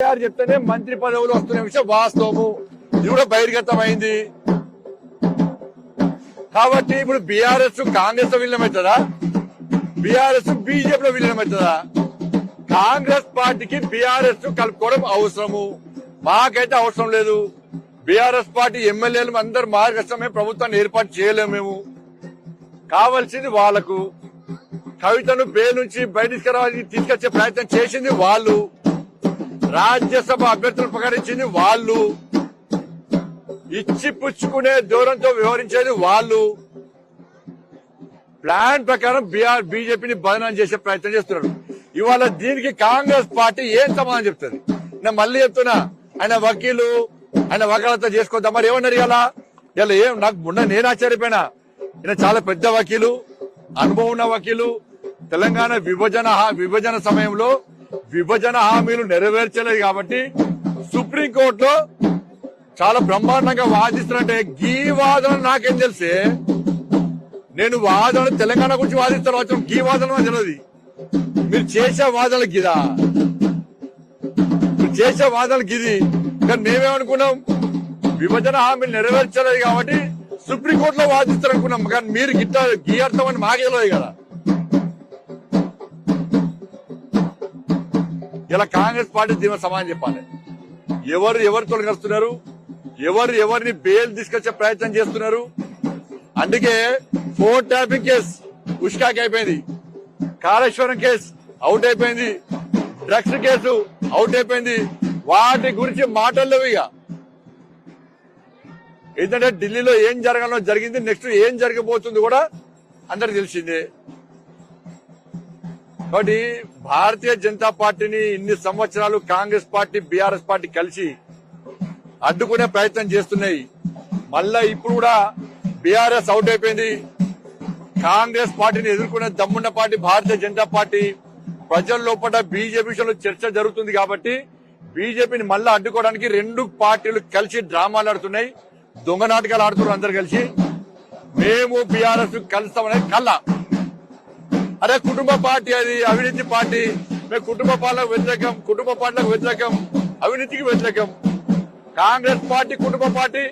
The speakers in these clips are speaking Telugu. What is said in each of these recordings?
కేసీఆర్ చెప్తేనే మంత్రి పదవులు వస్తున్న విషయం వాస్తవము. ఇది కూడా బహిర్గతమైంది. కాబట్టి ఇప్పుడు బీఆర్ఎస్ కాంగ్రెస్లో విలీనమవుతుందా? బీఆర్ఎస్ బీజేపీలో విలీనమవుతుందా? కాంగ్రెస్ పార్టీకి బీఆర్ఎస్ కలుపుకోవడం అవసరము. మాకైతే అవసరం లేదు. బీఆర్ఎస్ పార్టీ ఎమ్మెల్యేలు అందరు మార్గస్వామ్య ప్రభుత్వాన్ని ఏర్పాటు చేయలేము మేము. కావాల్సింది వాళ్ళకు కవితను బెయిల్ నుంచి బయటికి తీసుకొచ్చే ప్రయత్నం చేసింది వాళ్ళు. రాజ్యసభ అభ్యర్థులు ప్రకటించింది వాళ్ళు. ఇచ్చి పుచ్చుకునే దూరంతో వ్యవహరించేది వాళ్ళు. ప్లాన్ ప్రకారం బీఆర్ బీజేపీని బదనం చేసే ప్రయత్నం చేస్తున్నారు. ఇవాళ దీనికి కాంగ్రెస్ పార్టీ ఏం సమాధానం చెప్తుంది? నేను మళ్ళీ చెప్తున్నా ఆయన వకీలు ఆయన వకాలతో చేసుకోద్దాం మరి ఏమన్నారు ఇలా ఇలా ఏం నాకు మొన్న నేను ఆశ్చర్యపోయినా. ఈయన చాలా పెద్ద వకీలు అనుభవం ఉన్న వకీలు. తెలంగాణ విభజన విభజన సమయంలో విభజన హామీలు నెరవేర్చలేదు కాబట్టి సుప్రీంకోర్టులో చాలా బ్రహ్మాండంగా వాదిస్తున్నట్టే గీ వాదన నాకేం తెలిసే? నేను వాదన తెలంగాణ గురించి వాదిస్తాను వచ్చిన గీ వాదన నాకు తెలియదు మీరు చేసే వాదనలు గిదా? మీరు చేసే వాదనలు గిది? కానీ మేమేమనుకున్నాం? విభజన హామీలు నెరవేర్చలేదు కాబట్టి సుప్రీంకోర్టులో వాదిస్తారు అనుకున్నాం కానీ మీరు గిట్ట గీ అర్థం అని మాకే తెలియదు కదా. ఇలా కాంగ్రెస్ పార్టీ దీని సమాధానం చెప్పాలి. ఎవరు ఎవరు తొలగిస్తున్నారు ఎవరు ఎవరిని బెయిల్ తీసుకొచ్చే ప్రయత్నం చేస్తున్నారు? అందుకే ఫోన్ ట్యాపింగ్ కేసు ఉష్కాకి అయిపోయింది. కాళేశ్వరం కేసు అవుట్ అయిపోయింది. డ్రగ్స్ కేసు అవుట్ అయిపోయింది. వాటి గురించి మాటలు ఇక. ఏంటంటే ఢిల్లీలో ఏం జరగాలో జరిగింది నెక్స్ట్ ఏం జరగబోతుంది కూడా అందరికి తెలిసిందే. కాబట్టి భారతీయ జనతా పార్టీని ఇన్ని సంవత్సరాలు కాంగ్రెస్ పార్టీ బీఆర్ఎస్ పార్టీ కలిసి అడ్డుకునే ప్రయత్నం చేస్తున్నాయి. మళ్ళా ఇప్పుడు కూడా బీఆర్ఎస్ అవుట్ అయిపోయింది. కాంగ్రెస్ పార్టీని ఎదుర్కొనే దమ్మున్న పార్టీ భారతీయ జనతా పార్టీ. ప్రజల లోపల బీజేపీ విషయంలో చర్చ జరుగుతుంది కాబట్టి బీజేపీని మళ్ళా అడ్డుకోవడానికి రెండు పార్టీలు కలిసి డ్రామాలు ఆడుతున్నాయి. దొంగ నాటకాలు ఆడుతున్నారు అందరు కలిసి. మేము బీఆర్ఎస్ కలుస్తామనే కల్లా. అరే కుటుంబ పార్టీ అది అవినీతి పార్టీ. మేము కుటుంబ పాలనకు వ్యతిరేకం కుటుంబ పాలనకు వ్యతిరేకం అవినీతికి వ్యతిరేకం. కాంగ్రెస్ పార్టీ కుటుంబ పార్టీ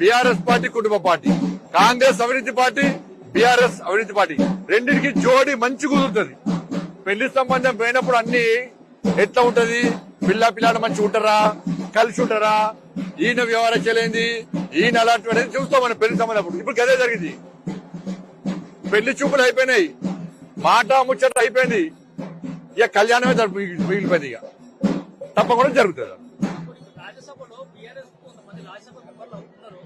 బీఆర్ఎస్ పార్టీ కుటుంబ పార్టీ. కాంగ్రెస్ అవినీతి పార్టీ బీఆర్ఎస్ అవినీతి పార్టీ. రెండింటికి జోడి మంచి కుదురుతుంది. పెళ్ళి సంబంధం పోయినప్పుడు అన్ని ఎట్లా ఉంటది? పిల్ల పిల్లలు మంచి ఉంటారా? కలిసి ఉంటారా? ఈయన వ్యవహారం చేయలేంది? ఈయన అలాంటి అనేది చూస్తాం మనం పెళ్ళి సంబంధం అప్పుడు. ఇప్పుడు గదే జరిగింది. పెళ్ళి చూపులు అయిపోయినాయి. మాట ముచ్చట అయిపోయింది. ఇక కళ్యాణమే మిగిలిపోయింది ఇక. తప్పకుండా జరుగుతుంది